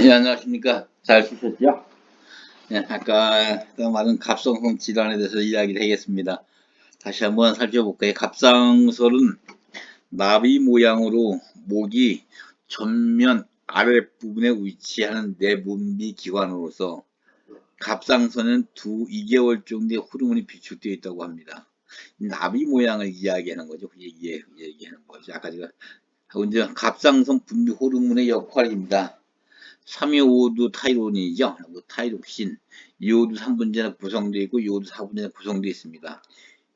예, 안녕하십니까. 잘 쉬셨죠? 예, 아까 그 말은 갑상선 질환에 대해서 이야기를 하겠습니다. 다시 한번 살펴볼까요? 갑상선은 나비 모양으로 목이 전면 아랫부분에 위치하는 내분비 기관으로서 갑상선은 두 2개월 정도의 호르몬이 비축되어 있다고 합니다. 나비 모양을 이야기하는 거죠. 얘기, 얘기하는 거죠. 아까 제가 갑상선 분비 호르몬의 역할입니다. 3이오드 타이론이죠. 뭐 타이록신, 이오드 3분자가 구성되어 있고 이오드 4분자가 구성되어 있습니다.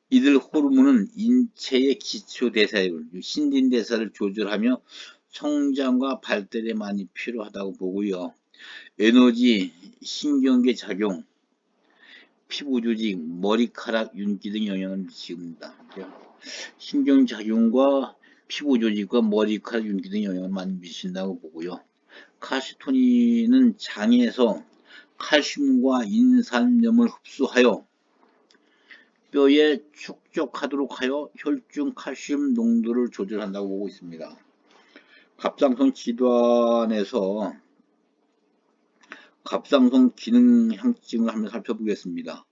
이들 호르몬은 인체의 기초 대사율, 신진 대사를 조절하며 성장과 발달에 많이 필요하다고 보고요. 에너지, 신경계 작용, 피부 조직, 머리카락, 윤기 등 영향을 미칩니다. 신경 작용과 피부 조직과 머리카락, 윤기 등 영향을 많이 미친다고 보고요. 카시토닌은 장에서 칼슘과 인산염을 흡수하여 뼈에 축적하도록 하여 혈중 칼슘 농도를 조절한다고 보고 있습니다. 갑상선 질환에서 갑상선 기능 향증을 한번 살펴보겠습니다.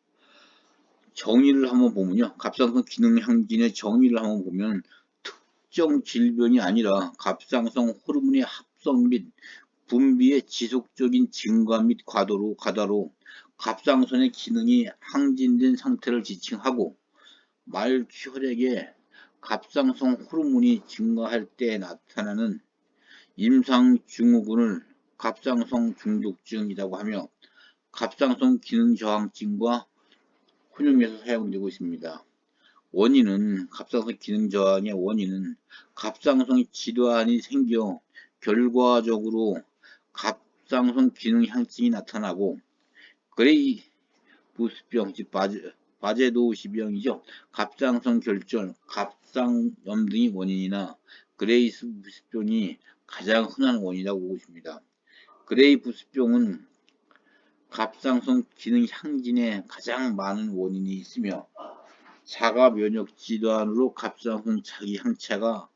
정의를 한번 보면요. 갑상선 기능 향진의 정의를 한번 보면 특정 질병이 아니라 갑상선 호르몬의 합성 및 분비의 지속적인 증가 및 과도로 과다로 갑상선의 기능이 항진된 상태를 지칭하고 말혈액에 갑상선 호르몬이 증가할 때 나타나는 임상 증후군을 갑상선 중독증이라고 하며 갑상선 기능 저항증과 혼용에서 사용되고 있습니다. 원인은 갑상선 기능 저항의 원인은 갑상선 질환이 생겨 결과적으로 갑상선 기능 향증이 나타나고 그레이 부스병, 즉 바제, 바제도시병이죠. 갑상선 결절, 갑상염 등이 원인이나 그레이스 부스병이 가장 흔한 원인이라고 보고 있습니다. 그레이 부스병은 갑상선 기능 향진에 가장 많은 원인이 있으며 자가 면역 질환으로 갑상선 자기 항체가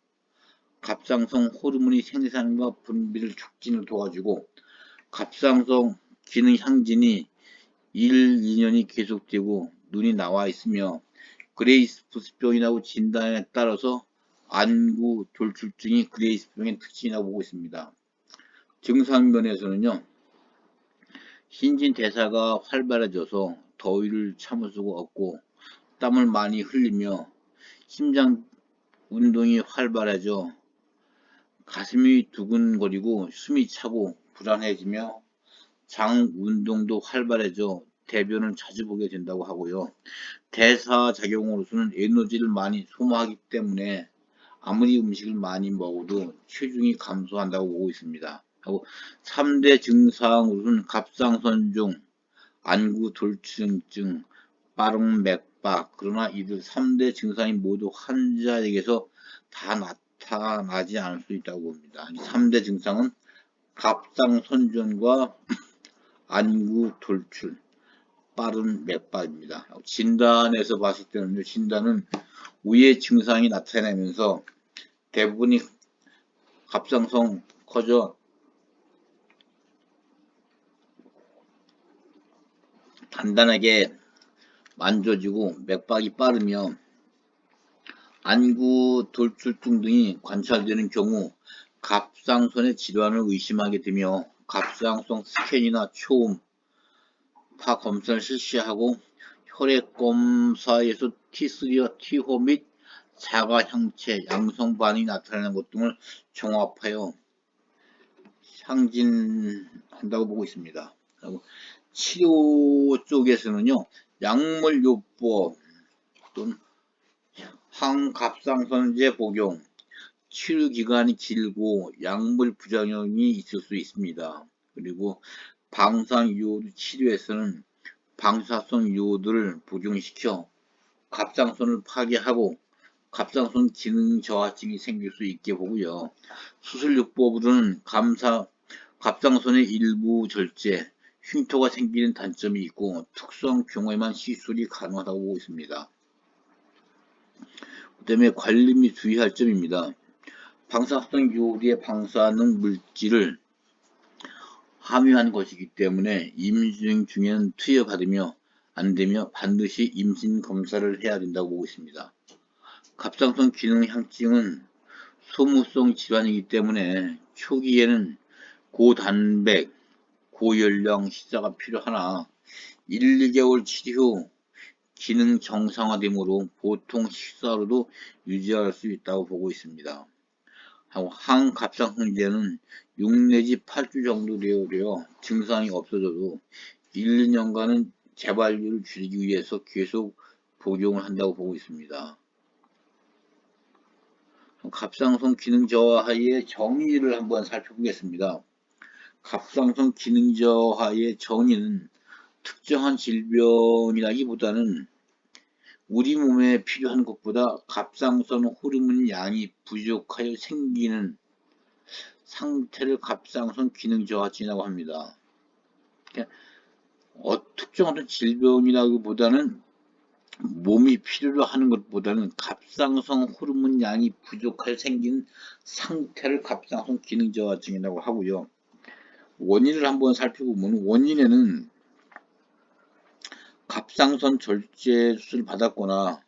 갑상선 호르몬이 생산과 분비를 촉진을 도와주고 갑상선 기능 향진이 1, 2년이 계속되고 눈이 나와 있으며 그레이스푸스병이라고 진단에 따라서 안구 돌출증이 그레이스병의 특징이라고 보고 있습니다. 증상 면에서는요. 신진 대사가 활발해져서 더위를 참을 수가 없고 땀을 많이 흘리며 심장 운동이 활발해져 가슴이 두근거리고 숨이 차고 불안해지며 장 운동도 활발해져 대변을 자주 보게 된다고 하고요. 대사작용으로서는 에너지를 많이 소모하기 때문에 아무리 음식을 많이 먹어도 체중이 감소한다고 보고 있습니다. 하고 3대 증상으로는 갑상선중, 안구 돌출증, 빠른 맥박 그러나 이들 3대 증상이 모두 환자에게서 다 나타 나지 않을 수 있다고 봅니다. 3대 증상은 갑상선전과 안구 돌출, 빠른 맥박입니다. 진단에서 봤을 때는 진단은 위의 증상이 나타나면서 대부분이 갑상선 커져 단단하게 만져지고 맥박이 빠르며 안구 돌출증 등이 관찰되는 경우 갑상선의 질환을 의심하게 되며 갑상선 스캔이나 초음, 파 검사를 실시하고 혈액 검사에서 T3와 T호 및 자가 형체, 양성 반응이 나타나는 것 등을 종합하여 상진한다고 보고 있습니다. 치료 쪽에서는요, 약물요법 또는 항갑상선제 복용, 치료 기간이 길고 약물 부작용이 있을 수 있습니다. 그리고 방사유효 치료에서는 방사성 유효들을 복용시켜 갑상선을 파괴하고 갑상선 기능 저하증이 생길 수 있게 보고요. 수술요법으로는 감사, 갑상선의 일부 절제, 흉터가 생기는 단점이 있고 특수한 경우에만 시술이 가능하다고 보고 있습니다. 그 다음에 관리 및 주의할 점입니다. 방사성 요리에 방사능 물질을 함유한 것이기 때문에 임신 중에는 투여받으며 안되며 반드시 임신 검사를 해야 된다고 보고 있습니다. 갑상선 기능 향증은 소모성 질환이기 때문에 초기에는 고단백, 고연령 식사가 필요하나 1, 2개월 치료 후 기능 정상화되므로 보통 식사로도 유지할 수 있다고 보고 있습니다. 하고 항갑상선제는 6 내지 8주 정도 되어 증상이 없어져도 1, 2년간은 재발률을 줄이기 위해서 계속 복용을 한다고 보고 있습니다. 갑상선 기능 저하의 정의를 한번 살펴보겠습니다. 갑상선 기능 저하의 정의는 특정한 질병이라기보다는 우리 몸에 필요한 것보다 갑상선 호르몬 양이 부족하여 생기는 상태를 갑상선 기능 저하 증이라고 합니다. 그러니까 어, 특정한 질병이라기보다는 몸이 필요로 하는 것보다는 갑상선 호르몬 양이 부족하여 생긴 상태를 갑상선 기능 저하증이라고 하고요. 원인을 한번 살펴보면 원인에는 갑상선 절제 수술을 받았거나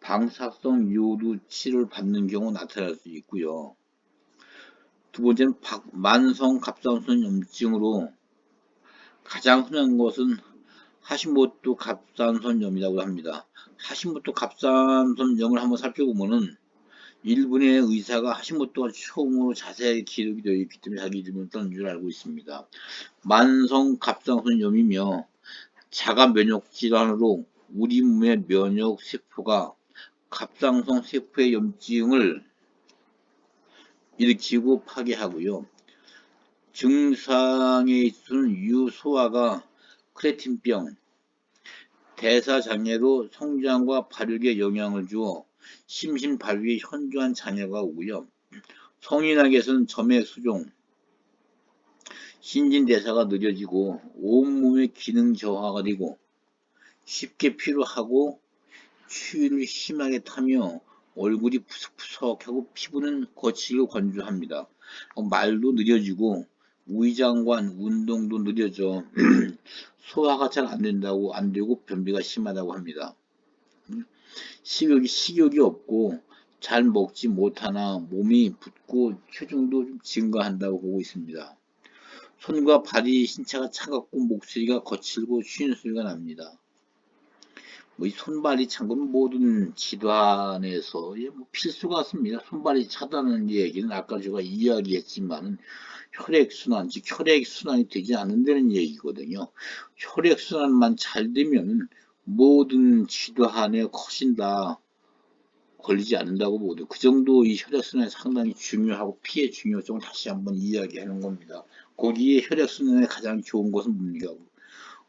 방사성 요도 치료를 받는 경우 나타날 수 있고요. 두 번째는 만성 갑상선 염증으로 가장 흔한 것은 하시모토 갑상선염이라고 합니다. 하시모토 갑상선염을 한번 살펴보면은 일본의 의사가 하시모토가 처음으로 자세하게 기록이 되어 있기 때문에 자기 이름을 딴줄 알고 있습니다. 만성 갑상선염이며 자가 면역 질환으로 우리 몸의 면역 세포가 갑상선 세포의 염증을 일으키고 파괴하고요. 증상에 있어서는 유소화가 크레틴병, 대사장애로 성장과 발육에 영향을 주어 심신발휘에 현저한 장애가 오고요. 성인에게서는 점의 수종, 신진대사가 느려지고 온몸의 기능 저하가 되고 쉽게 피로하고 추위를 심하게 타며 얼굴이 푸석푸석하고 피부는 거칠고 건조합니다. 말도 느려지고 위장관 운동도 느려져 소화가 잘 안 된다고 안 되고 변비가 심하다고 합니다. 식욕이 식욕이 없고 잘 먹지 못하나 몸이 붓고 체중도 좀 증가한다고 보고 있습니다. 손과 발이 신체가 차갑고 목소리가 거칠고 쉬는 소리가 납니다. 뭐 손발이 찬 건 모든 질환에서 뭐 필수 같습니다. 손발이 차다는 얘기는 아까 제가 이야기했지만 혈액순환, 즉 혈액순환이 되지 않는다는 얘기거든요. 혈액순환만 잘 되면 모든 질환에 훨씬 다 걸리지 않는다고 보거든요. 그 정도 이 혈액순환이 상당히 중요하고 피해 중요성을 다시 한번 이야기하는 겁니다. 거기에 혈액순환에 가장 좋은 것은 뭡니까?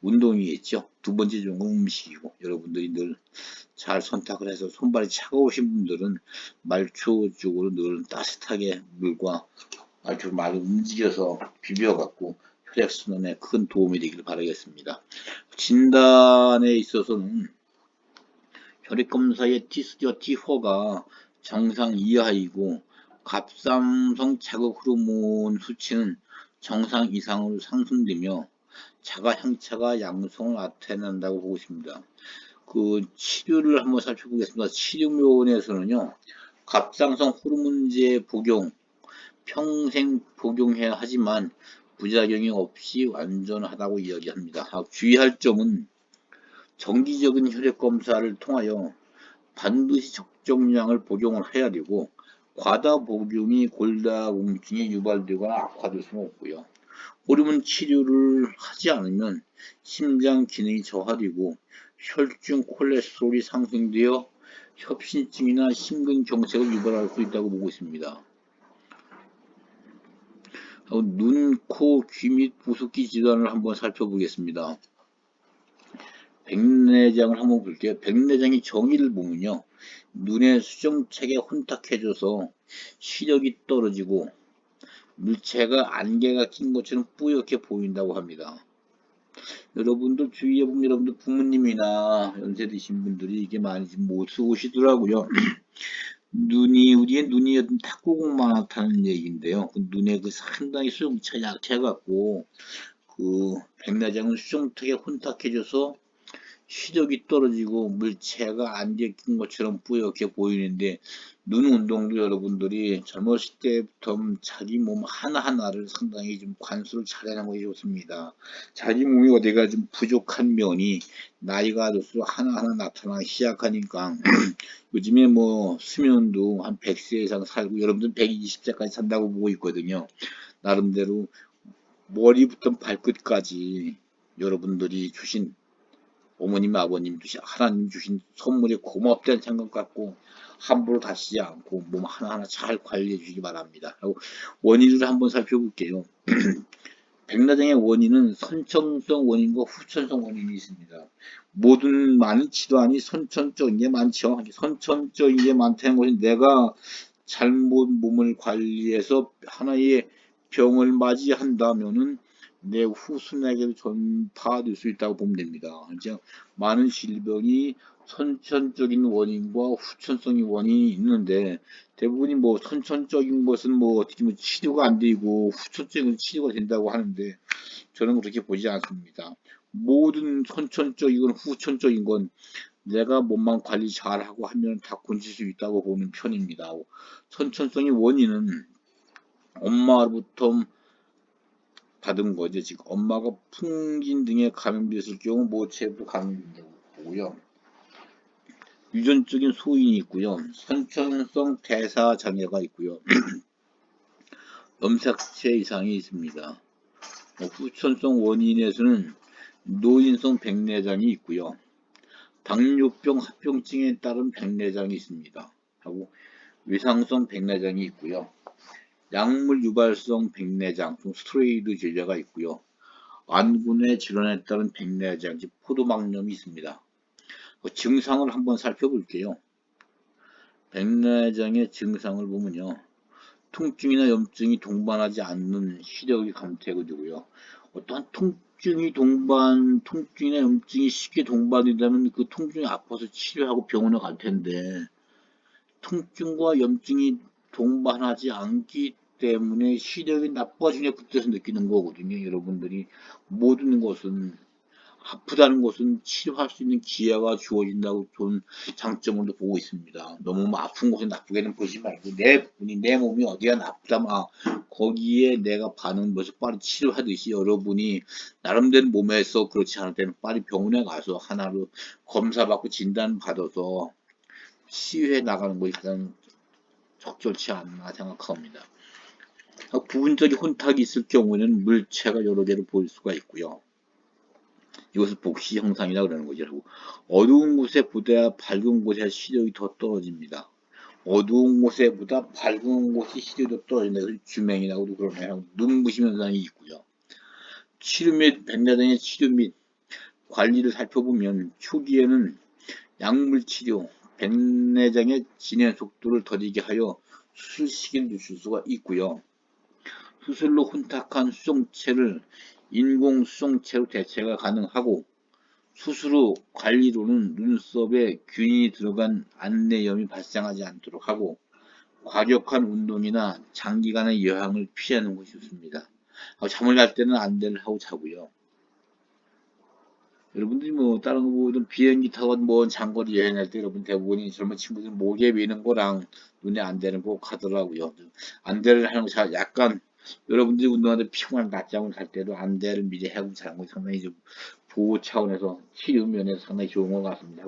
운동이겠죠. 두 번째 좋은 건 음식이고 여러분들이 늘 잘 선택을 해서 손발이 차가우신 분들은 말초 쪽으로 늘 따뜻하게 물과 말초 말을 움직여서 비벼갖고 혈액순환에 큰 도움이 되기를 바라겠습니다. 진단에 있어서는 혈액검사의 T수와 T4가 정상 이하이고 갑상선 자극 호르몬 수치는 정상 이상으로 상승되며 자가 향차가 양성을 나타낸다고 보고 있습니다. 그 치료를 한번 살펴보겠습니다. 치료면에서는요, 갑상선 호르몬제 복용, 평생 복용해야 하지만 부작용이 없이 완전하다고 이야기합니다. 주의할 점은 정기적인 혈액 검사를 통하여 반드시 적정량을 복용을 해야 되고 과다 복용이 골다공증에 유발되거나 악화될 수는 없고요. 호르몬 치료를 하지 않으면 심장 기능이 저하되고 혈중 콜레스테롤이 상승되어 협신증이나 심근경색을 유발할 수 있다고 보고 있습니다. 눈, 코, 귀 및 부속기 질환을 한번 살펴보겠습니다. 백내장을 한번 볼게요. 백내장의 정의를 보면요. 눈의 수정체계 혼탁해져서 시력이 떨어지고 물체가 안개가 낀 것처럼 뿌옇게 보인다고 합니다. 여러분들 주위에 보면 여러분들 부모님이나 연세 드신 분들이 이게 많이 못 쓰시더라고요. 눈이 우리의 눈이 탁구공만 나타나는 얘기인데요. 그 눈에 그 상당히 수용차가 약해갖고 그 백내장은 수정턱에 혼탁해져서 시력이 떨어지고 물체가 안 제낀 것처럼 뿌옇게 보이는데 눈 운동도 여러분들이 젊었을 때부터 자기 몸 하나하나를 상당히 좀 관수를 잘하는 것이 좋습니다. 자기 몸이 어디가 좀 부족한 면이 나이가 들수록 하나하나 나타나기 시작하니까 요즘에 뭐 수면도 한 100세 이상 살고 여러분들 120세까지 산다고 보고 있거든요. 나름대로 머리부터 발끝까지 여러분들이 주신 어머님, 아버님 주신 하나님 주신 선물에 고맙다는 생각 갖고 함부로 다치지 않고 몸 하나하나 잘 관리해 주시기 바랍니다. 원인을 한번 살펴볼게요. 백내장의 원인은 선천성 원인과 후천성 원인이 있습니다. 모든 많은 질환이 선천적인 게 많죠. 선천적인 게 많다는 것은 내가 잘못 몸을 관리해서 하나의 병을 맞이한다면은 내 후손에게도 전파될 수 있다고 보면 됩니다. 이제 많은 질병이 선천적인 원인과 후천성의 원인이 있는데 대부분이 뭐 선천적인 것은 뭐 어떻게 보면 치료가 안 되고 후천적인 치료가 된다고 하는데 저는 그렇게 보지 않습니다. 모든 선천적이건 후천적인 건 내가 몸만 관리 잘하고 하면 다 고칠 수 있다고 보는 편입니다. 선천성의 원인은 엄마로부터 받은 거죠. 지금 엄마가 풍진 등에 감염됐을 경우 모체도 감염된다고 보고요. 유전적인 소인이 있고요. 선천성 대사 장애가 있고요. 염색체 이상이 있습니다. 뭐 후천성 원인에서는 노인성 백내장이 있고요. 당뇨병 합병증에 따른 백내장이 있습니다. 하고 위상성 백내장이 있고요. 약물 유발성 백내장, 스트레이드 질려가 있고요. 안군의 질환에 따른 백내장, 즉 포도막염이 있습니다. 그 증상을 한번 살펴볼게요. 백내장의 증상을 보면요. 통증이나 염증이 동반하지 않는 시력이 감퇴되고요. 어떠한 통증이 동반, 통증이나 염증이 쉽게 동반된다면 그 통증이 아파서 치료하고 병원에 갈 텐데 통증과 염증이 동반하지 않기 때문에 시력이 나빠지냐 그때서 느끼는 거거든요. 여러분들이 모든 것은 아프다는 것은 치료할 수 있는 기회가 주어진다고 좋은 장점으로 보고 있습니다. 너무 뭐 아픈 곳에 나쁘게는 보지 말고 내 분이 내 몸이 어디가 나쁘다면 아, 거기에 내가 반응 면서 빨리 치료하듯이 여러분이 나름대로 몸에서 그렇지 않을 때는 빨리 병원에 가서 하나로 검사받고 진단 받아서 치유해 나가는 것이 가장 적절치 않나 생각합니다. 부분적인 혼탁이 있을 경우에는 물체가 여러 개로 보일 수가 있고요. 이것을 복시 형상이라 그러는 거죠. 어두운 곳에 보다 밝은 곳에 시력이 더 떨어집니다. 어두운 곳에 보다 밝은 곳이 시력이 더 떨어진다. 주맹이라고도 그러네요. 눈부심 현상이 있고요. 치료 및 백내장의 치료 및 관리를 살펴보면 초기에는 약물 치료, 백내장의 진행 속도를 더디게 하여 수술 시기를 늦출 수가 있고요. 수술로 혼탁한 수정체를 인공 수정체로 대체가 가능하고 수술 후 관리로는 눈썹에 균이 들어간 안내염이 발생하지 않도록 하고 과격한 운동이나 장기간의 여행을 피하는 것이 좋습니다. 잠을 잘 때는 안대를 하고 자고요. 여러분들이 뭐 다른 거 보든 비행기 타고 먼 장거리 여행할 때 여러분 대부분이 젊은 친구들 목에 미는 거랑 눈에 안대는 꼭 하더라고요. 안대를 하는 거 약간 여러분들이 운동하는데 피곤한 낮잠을 잘 때도 안대를 미리 해고 자는 것이 상당히 좀 보호 차원에서 치료 면에서 상당히 좋은 것 같습니다.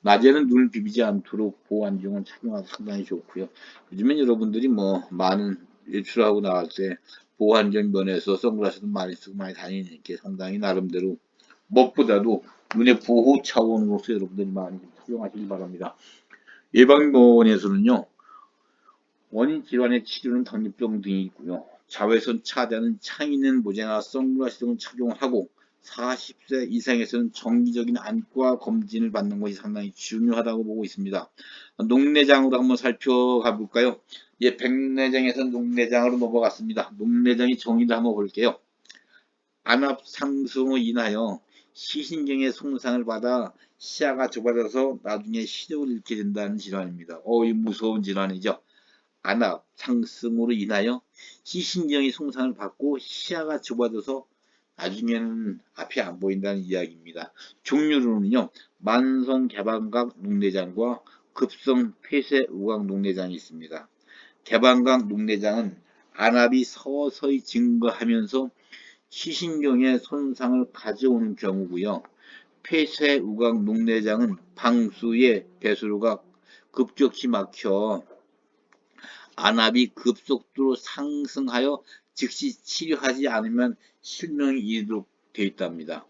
낮에는 눈을 비비지 않도록 보호 안경을 착용하기 상당히 좋고요. 요즘엔 여러분들이 뭐 많은 외출하고 나갈 때 보호 안경 면에서 선글라스도 많이 쓰고 많이 다니니까 상당히 나름대로 무엇보다도 눈의 보호 차원으로서 여러분들이 많이 착용하시기 바랍니다. 예방병원에서는요 원인 질환의 치료는 당뇨병 등이 있고요. 자외선 차단은 창 있는 모자나 선글라스 등을 착용을 하고 40세 이상에서는 정기적인 안과 검진을 받는 것이 상당히 중요하다고 보고 있습니다. 녹내장으로 한번 살펴가 볼까요? 예, 백내장에서 녹내장으로 넘어갔습니다. 녹내장의 정의를 한번 볼게요. 안압 상승으로 인하여 시신경의 손상을 받아 시야가 좁아져서 나중에 시력을 잃게 된다는 질환입니다. 어, 이 무서운 질환이죠. 안압 상승으로 인하여 시신경이 손상을 받고 시야가 좁아져서 나중에는 앞이 안 보인다는 이야기입니다. 종류로는요, 만성 개방각 녹내장과 급성 폐쇄 우각 녹내장이 있습니다. 개방각 녹내장은 안압이 서서히 증가하면서 시신경에 손상을 가져오는 경우고요. 폐쇄 우각 녹내장은 방수의 배수로가 급격히 막혀 안압이 급속도로 상승하여 즉시 치료하지 않으면 실명이 이르도록 되어 있답니다.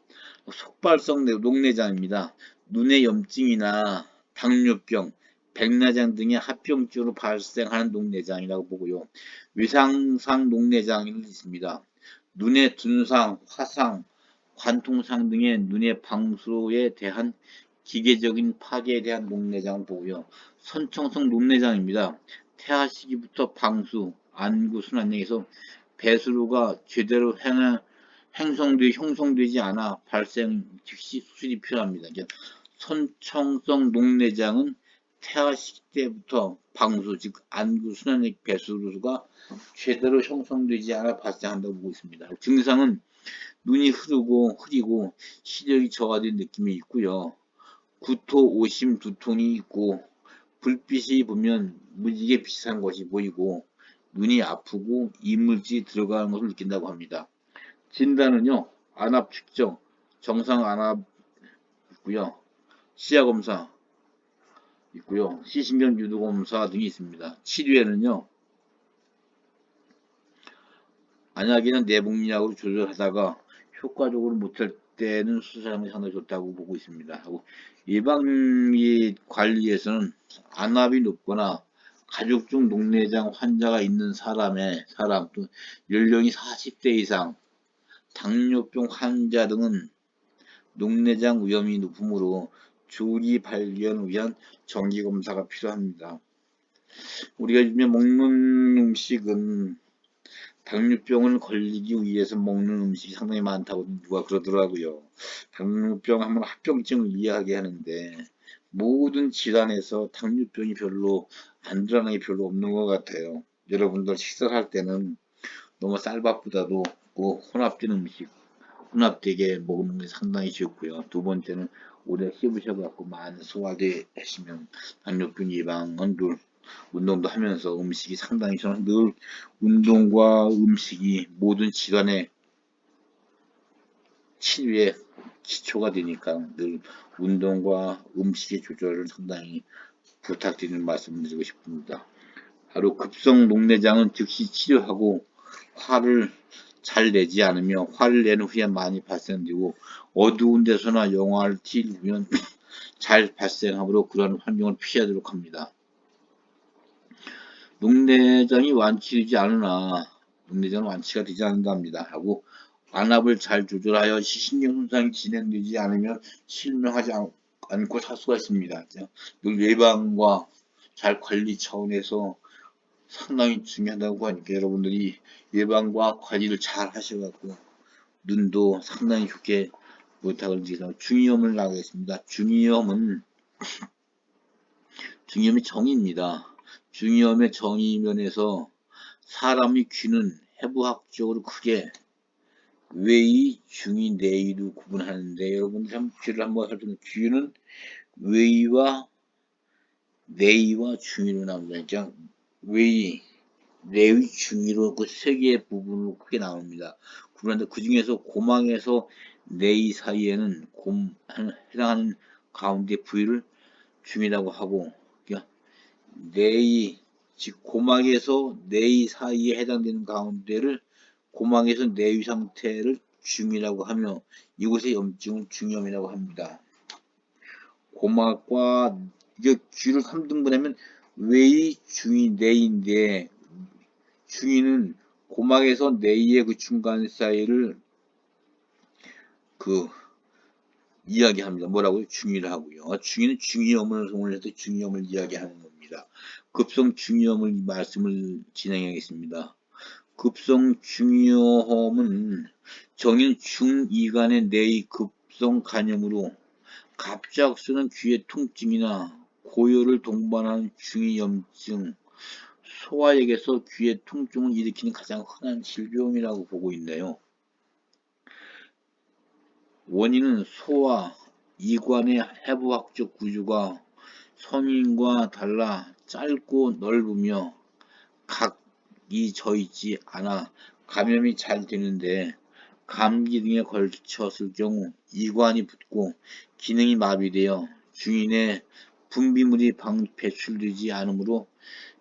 속발성 녹내장입니다. 눈의 염증이나 당뇨병, 백내장 등의 합병증으로 발생하는 녹내장이라고 보고요. 외상상 녹내장이 있습니다. 눈의 둔상, 화상, 관통상 등의 눈의 방수에 대한 기계적인 파괴에 대한 녹내장을 보고요. 선청성 녹내장입니다. 태아 시기부터 방수, 안구 순환경에서 배수로가 제대로 행, 행성되, 형성되지 않아 발생 즉시 수술이 필요합니다. 선청성 녹내장은 태아 시기 때부터 방수, 즉 안구 순환의 배수로가 제대로 형성되지 않아 발생한다고 보고 있습니다. 증상은 눈이 흐르고 흐리고 시력이 저하된 느낌이 있고요. 구토, 오심, 두통이 있고 불빛이 보면 무지개 비슷한 것이 보이고 눈이 아프고 이물질이 들어가는 것을 느낀다고 합니다. 진단은요. 안압 측정, 정상 안압 있고요. 시야 검사 있고요. 시신경 유도 검사 등이 있습니다. 치료에는요. 안약에는 내복약으로 조절하다가 효과적으로 못할 때는 수술하는 게 상당히 좋다고 보고 있습니다. 예방이 관리에서는 안압이 높거나 가족 중 녹내장 환자가 있는 사람의 사람 또 연령이 40대 이상 당뇨병 환자 등은 녹내장 위험이 높으므로 조기 발견을 위한 정기 검사가 필요합니다. 우리가 요즘에 먹는 음식은 당뇨병을 걸리기 위해서 먹는 음식이 상당히 많다고 누가 그러더라고요. 당뇨병 하면 합병증을 이해하게 하는데 모든 질환에서 당뇨병이 별로 안 드러나게 별로 없는 것 같아요. 여러분들 식사를 할 때는 너무 쌀밥보다도 그 혼합된 음식, 혼합되게 먹는 게 상당히 좋고요. 두 번째는 오래 씹으셔갖고 많이 소화되 하시면 당뇨병 예방은 늘 운동도 하면서 음식이 상당히 저는 늘 운동과 음식이 모든 질환의 치료에 기초가 되니까 늘 운동과 음식의 조절을 상당히 부탁드리는 말씀을 드리고 싶습니다. 바로 급성 녹내장은 즉시 치료하고 화를 잘 내지 않으며 화를 내는 후에 많이 발생되고 어두운 데서나 영화를 틀면 잘 발생하므로 그러한 환경을 피하도록 합니다. 녹내장이 완치되지 않으나 녹내장은 완치가 되지 않는답니다. 하고 안압을 잘 조절하여 시신경 손상이 진행되지 않으면 실명하지 않고 살 수가 있습니다. 늘 예방과 잘 관리 차원에서 상당히 중요하다고 하니까 여러분들이 예방과 관리를 잘 하셔갖고 눈도 상당히 좋게 부탁을 드리서 중이염을 나가겠습니다. 중이염은 중이염이 정의입니다. 중이염의 정의 면에서 사람이 귀는 해부학적으로 크게 외의, 중의, 내의로 구분하는데 여러분들 한 귀를 한번 살펴보면 귀는 외의와 내의와 중의로 나옵니다. 그러니까 외의, 내의, 중의로 그 세 개의 부분으로 크게 나옵니다. 그런데 그 중에서 고망에서 내의 사이에는 곰, 해당하는 가운데 부위를 중이라고 하고 그러니까 내의 즉 고막에서 내의 사이에 해당되는 가운데를 고막에서 내위 상태를 중이라고 하며 이곳의 염증을 중염이라고 합니다. 고막과 이게 귀를 3등분하면 외의, 중이, 내인데 중이는 고막에서 내의 그 중간 사이를 그 이야기합니다. 뭐라고요? 중이를 하고요. 중이는 중이염을 동원해서 중이염을 이야기하는 겁니다. 급성 중이염을 말씀을 진행하겠습니다. 급성 중이염은 정인 중이간의 내의 급성 간염으로 갑작스런 귀의 통증이나 고열을 동반하는 중이염증, 소아에게서 귀의 통증을 일으키는 가장 흔한 질병이라고 보고 있네요. 원인은 소아, 이관의 해부학적 구조가 성인과 달라 짧고 넓으며 각이 져있지 않아 감염이 잘 되는데 감기 등에 걸쳤을 경우 이관이 붓고 기능이 마비되어 중인의 분비물이 방- 배출되지 않으므로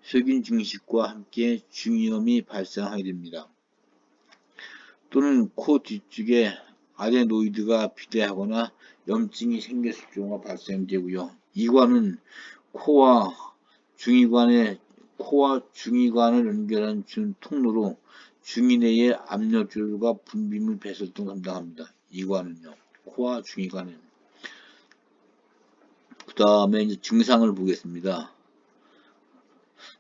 세균 증식과 함께 중이염이 발생하게 됩니다. 또는 코 뒤쪽에 아데노이드가 비대하거나 염증이 생겼을 경우가 발생되고요. 이관은 코와 중이관의 코와 중이관을 연결하는 중 통로로 중이 내의 압력줄과 분비물 배설 등을 담당합니다. 이관은요. 코와 중이관은. 그 다음에 이제 증상을 보겠습니다.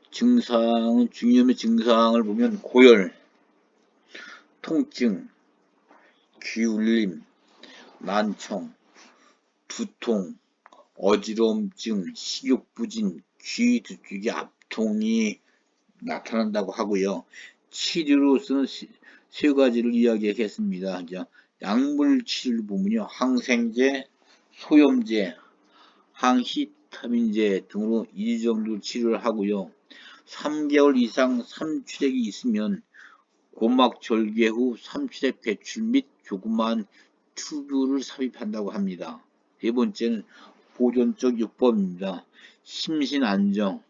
증상은 중이염의 증상을 보면 고열, 통증, 귀울림, 난청, 두통, 어지러움증, 식욕부진, 귀 뒤쪽이 압통이 나타난다고 하고요. 치료로서는 시- 세 가지를 이야기했습니다. 약물 치료를 보면요. 항생제, 소염제, 항히타민제 등으로 이 정도 치료를 하고요. 3개월 이상 삼출액이 있으면 고막 절개 후 삼출액 배출 및 조그마한 튜브를 삽입한다고 합니다. 네 번째는 보존적 요법입니다. 심신 안정,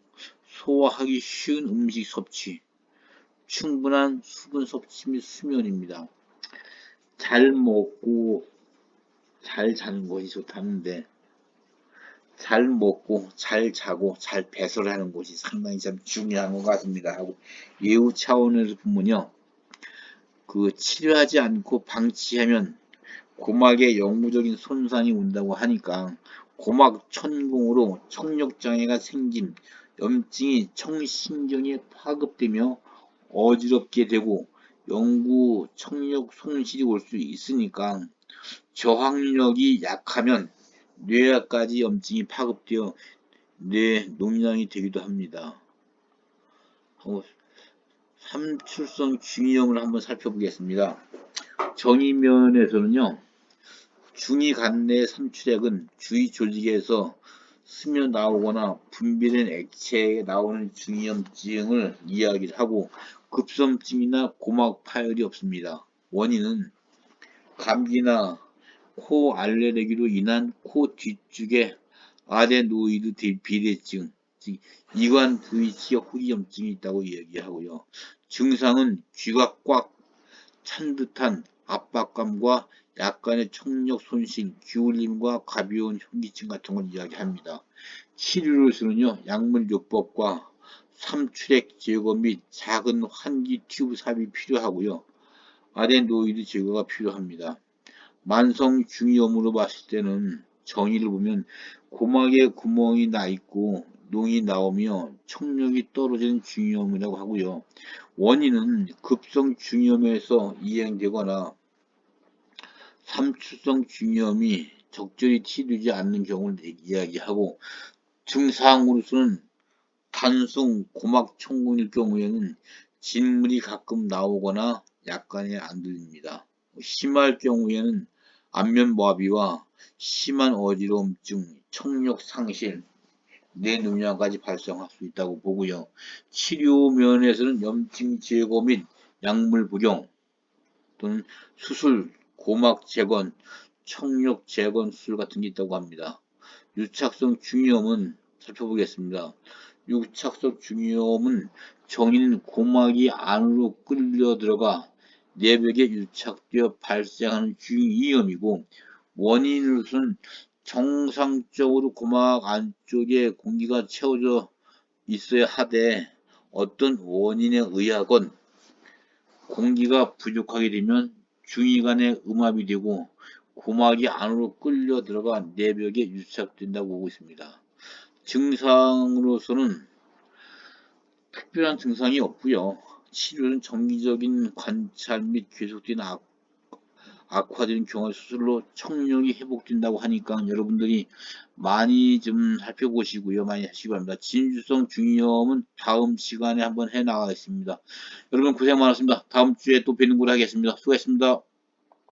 소화하기 쉬운 음식 섭취, 충분한 수분 섭취 및 수면입니다. 잘 먹고 잘 자는 것이 좋다는데 잘 먹고 잘 자고 잘 배설하는 것이 상당히 참 중요한 것 같습니다. 하고 예후 차원에서 보면요. 그 치료하지 않고 방치하면 고막에 영구적인 손상이 온다고 하니까 고막 천공으로 청력장애가 생김 염증이 청신경에 파급되며 어지럽게 되고 영구 청력 손실이 올 수 있으니까 저항력이 약하면 뇌하까지 염증이 파급되어 뇌 농양이 되기도 합니다. 어, 삼출성 중이염을 한번 살펴보겠습니다. 정의면에서는요, 중이 간내 삼출액은 주위 조직에서 스며 나오거나 분비된 액체에 나오는 중이염증을 이야기를 하고 급성증이나 고막 파열이 없습니다. 원인은 감기나 코 알레르기로 인한 코 뒤쪽에 아데노이드 비대증, 즉 이관 부위 지역 후리염증이 있다고 이야기하고요. 증상은 귀가 꽉 찬 듯한 압박감과 약간의 청력 손실, 기울림과 가벼운 현기증 같은 걸 이야기합니다. 치료로서는요, 약물요법과 삼출액 제거 및 작은 환기 튜브 삽입이 필요하고요. 아데노이드 제거가 필요합니다. 만성 중이염으로 봤을 때는 정의를 보면 고막에 구멍이 나 있고 농이 나오며 청력이 떨어지는 중이염이라고 하고요. 원인은 급성 중이염에서 이행되거나 삼출성 중이염이 적절히 치료되지 않는 경우를 이야기하고 증상으로서는 단순 고막 청군일 경우에는 진물이 가끔 나오거나 약간의 안 들립니다. 심할 경우에는 안면마비와 심한 어지러움증, 청력 상실, 뇌농양까지 발생할 수 있다고 보고요. 치료 면에서는 염증 제거 및 약물 복용 또는 수술, 고막 재건, 청력 재건 수술 같은 게 있다고 합니다. 유착성 중이염은 살펴보겠습니다. 유착성 중이염은 정인 고막이 안으로 끌려 들어가 내벽에 유착되어 발생하는 중이염이고 원인으로서는 정상적으로 고막 안쪽에 공기가 채워져 있어야 하되 어떤 원인에 의하건 공기가 부족하게 되면 중이간에 음압이 되고 고막이 안으로 끌려 들어가 내벽에 유착된다고 보고 있습니다. 증상으로서는 특별한 증상이 없고요. 치료는 정기적인 관찰 및 계속된 악, 악화되는 경우에 수술로 청력이 회복된다고 하니까 여러분들이 많이 좀 살펴보시고요. 많이 하시기 바랍니다. 진주성 중이염은 다음 시간에 한번 해 나가겠습니다. 여러분 고생 많았습니다. 다음 주에 또 뵙는 걸로 하겠습니다. 수고했습니다.